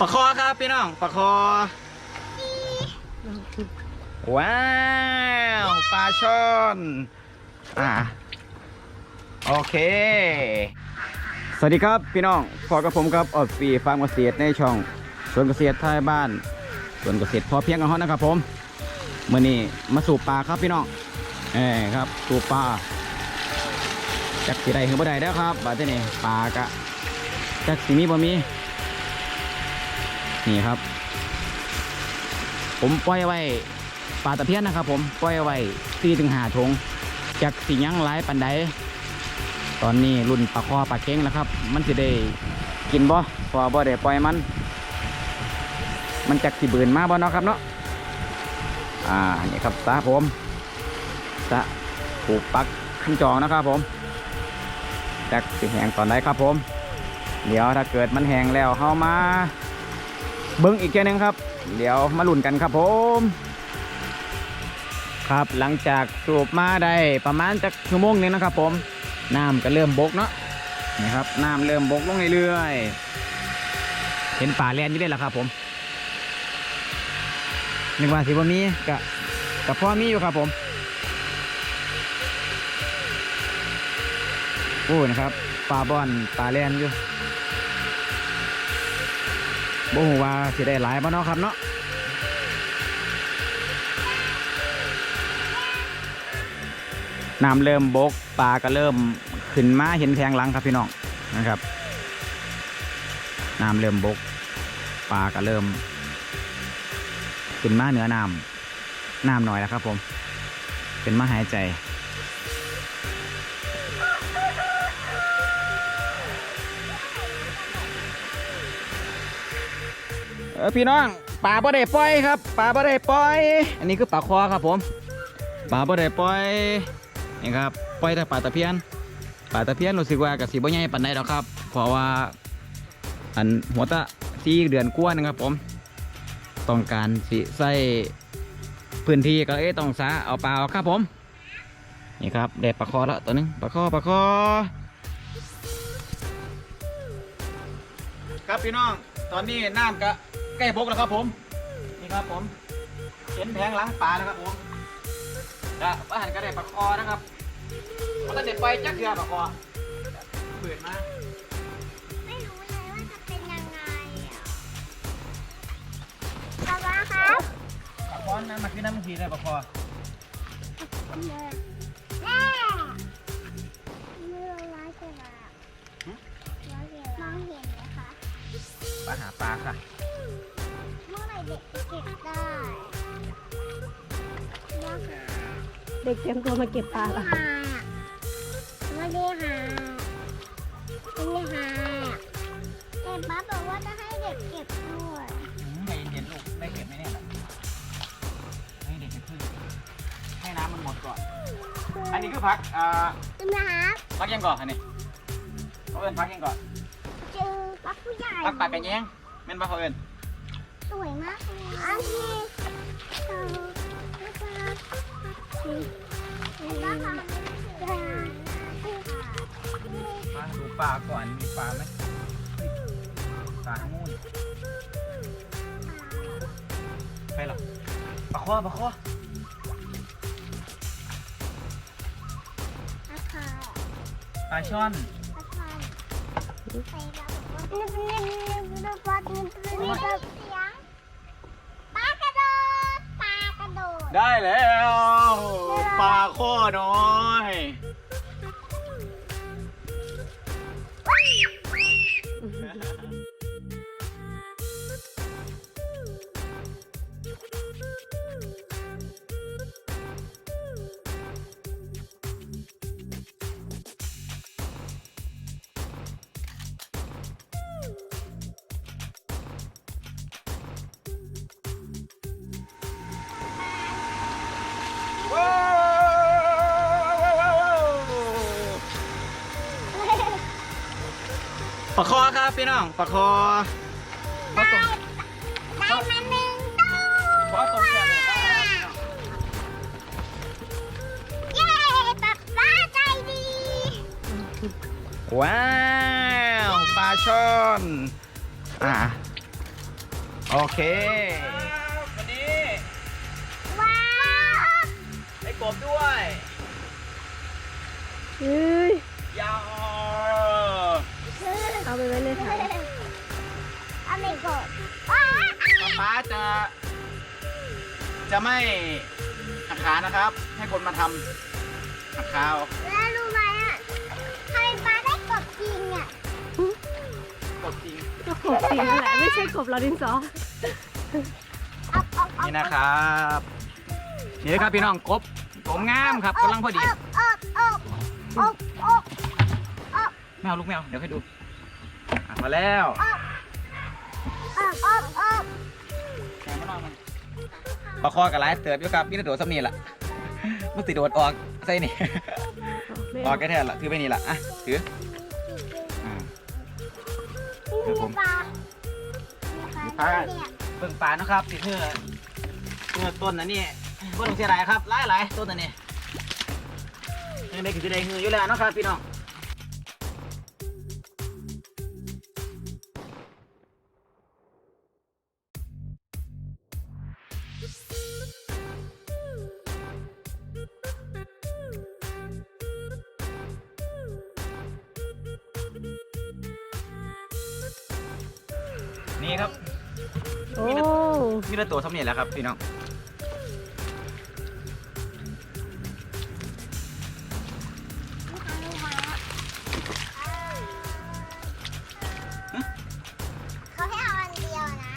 ปลาคอครับพี่น้องปลาคอ ว้าวปลาช่อนอ่าโอเค สวัสดีครับพี่น้องพอกับผมครับออดฟีฟาร์มเกษตรในช่องสวนเกษตรท้ายบ้านสวนเกษตรพอเพียงกันฮอนะครับผมเมื่อนี้มาสูบปลาครับพี่น้องเอ้ครับสูบปลาจักสีใดคือบ่ได้แล้วครับบาดที่นี่ปลากะจักสีมีบ่มี นี่ครับ ผมปล่อยไว้ปลาตะเพียนนะครับ ผมปล่อยไว้สี่ถึงหาถุงจากสียังหลายปันใดตอนนี้รุ่นปลาคอปลาเก้งแล้วครับ มันจะได้กินบ่พอบ่ได้ปล่อยมัน มันจากสีเบืนมาบ่เนาะครับเนาะอ่านี่ครับสาผมสะผูกปักขึ้นจองนะครับผมจากสีแหงตอนไหนครับผม เดี๋ยวถ้าเกิดมันแหงแล้วเข้ามา เบิ้งอีกแค่นึงครับ เดี๋ยวมาลุ้นกันครับผม ครับหลังจากสูบมาได้ประมาณจักชั่วโมงนึงนะครับ ผมน้ำก็เริ่มบกเนาะนี่ครับน้ำเริ่มบกลงเรื่อยๆเห็นป่าแลนอยู่ได้แล้วครับ ผมนึกว่าสิบ่มีกะกับพ่อมีอยู่ครับผมโอ้นะครับป่าบอนป่าแลนอยู่ บ่ฮู้ว่าสิได้หลายบ่เนาะครับเนาะน้ำเริ่มบกปลาก็เริ่มขึ้นมาเห็นแทงหลังครับพี่น้องนะครับน้ำเริ่มบกปลาก็เริ่มขึ้นมาเหนือน้ำน้ำหน่อยแล้วครับผมเป็นมาหายใจ ออพี่น้องปลาบ่ได้ปล่อยครับปลาบ่ได้ปล่อย อันนี้คือปลาคอครับผมปลาบ่ได้ปล่อยนี่ครับปล่อยแต่ปลาตะเพียนปลาตะเพียนรู้สึกว่ากับสีบ่ใหญ่ปานใดดอกครับ เพราะว่าอันหัวตะสี่เดือนกว่านึงครับผม ต้องการสิใส่พื้นที่ก็เอ้ต้องสาเอาปลาออกครับผมนี่ครับได้ปลาคอแล้วตัวนึงปลาคอปลาคอครับพี่น้องตอนนี้น้ำก็ ใกล้บกแล้วครับผม นี่ครับผม เห็นแผงหลังปลาแล้วครับผมจะอาหารก็ได้ปลาคอนะครับมันก็เด็ดไปจักเกือปลาคอเปิดมาไม่รู้เลยว่าจะเป็นยังไงอะป๊าป๊าครับปลาคอนั้นมาคือน้ำมันทีเลยปลาคอแม่แม่เมื่อร้ายเกินอะร้ายเกินมองเห็นไหมคะ ปลาหาปลาค่ะ เมื่อไหร่เด็กจะเก็บได้เมื่อไหร่เด็กเตรียมตัวมาเก็บปลาไม่ละหาไม่ได้หาไม่ได้หาแต่ป๊าบอกว่าจะให้เด็กเก็บด้วยใจเย็นๆลูกได้เก็บไหมเนี่ยล่ะให้เด็กจะขึ้นให้น้ำมันหมดก่อน อันนี้คือพักอ่าคุณนะครับพักยังก่อนอันนี้เขาเอินพักยังก่อน เจอป๊าผู้ใหญ่ พักปลากระแยงแม่นปลาเขาเอิน สวยมากเลยอันนี้เออแล้วก็นี่นี่นะคะมาดูปลาก่อน มีปลาไหมปลางูนไปหรอปลาข้อปลาข้ออาคาปลาช่อนอาคาไปล้วบอกว่านี่ ได้แล้วปลาข้อน้อย ปลาคอครับพี่น้องปลาคอปลาตกได้มาหนึ่งตัวปลาตกเชือกเลยครับเย้ป๊าป๊าใจดี ว้าวปลาช่อนอ่าโอเควันนี้ว้าวได้กบด้วยเฮ้ยยาวเอา ไปไว้ในถังอเมริกาว้าวป๊าจะ จะไม่หักขานะครับ ให้คนมาทำหักขาเอาแล้วรู้ไหมอะทำไมป้าได้กบจริงอะกบจริงก็กบจริงนั่นแหละไม่ใช่กบลอดินสอเอาเอาเอานี่นะครับนี่นะครับพี่น้องกบกบงามครับกำลังพอดีอบอบอบอบอบแมวลูกแมวเดี๋ยวให้ดู มาแล้วอบอบอบปลาคอกับไลฟ์เติร์ดอยู่ครับนี่โดดสำนีละมันติโดดออกใส่นี่ไม่ออกแค่แทนละถือไปนี่ละอะถืออ่าครับผมปลาปลาเบิ่งปลานะครับติเพื่อเพื่อต้นอันนี้ต้นเสียหลายครับหลายหลายต้นอันนี้ยังได้คือจะได้หืออยู่แล้วเนาะครับพี่น้อง นี่ครับโอ้มีแต่ตัวสำเนียงแล้วครับพี่น้องเขาให้เอาอันเดียวนะ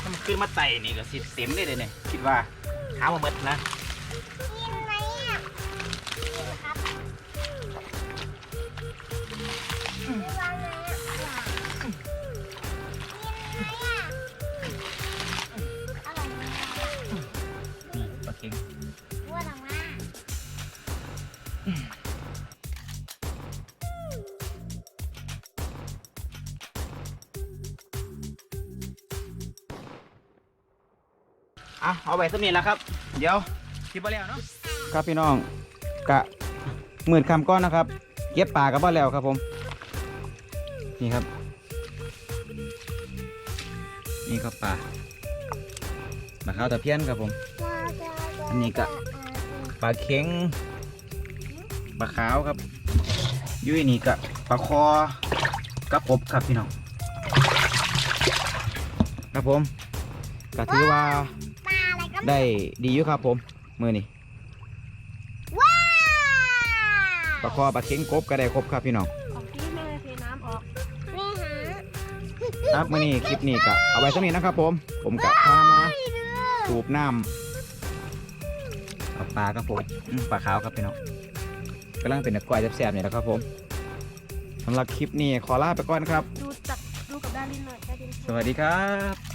ถ้ามันขึ้นมาไต่นี่ก็สิเต็มเลยเลยเนี่ยคิดว่าหามาเบิดนะกิน นี่ปลาเค็งอ้วนออกมาอะเอาไว้สำเนียงแล้วครับ เดี๋ยวคิดบ่แล้วเนาะครับพี่น้องกะหมื่นคำก้อนนะครับ เก็บปลากับบ่แล้วครับผม นี่ครับ นี่ครับปลาปลาขาวตะเพียนครับผม อันนี้ก็ปลาเค็งปลาขาวครับอยุ้ยนี่กะปลาคอกับกบครับพี่น้องครับผมก็ถือว่าปลาอะไรก็ได้ดีอยู่ครับผมมือนี่ว้าปลาคอปลาเค็งกบก็ได้ครบครับพี่น้องออกที่แม่เทน้ำออกไม่หาครับมือนี้คลิปนี้ก็เอาไว้สักนิดนะครับผมผมกะพามาสูบน้ำ เอาปลาครับผมอืมปลาขาวครับพี่น้องกำลังเป็นนักกล้วยแซ่บๆเนี่ยแหละครับผมสำหรับคลิปนี้ขอลาไปก่อนครับ ดูจับดูกับดารินหน่อยดารินสวัสดีครับ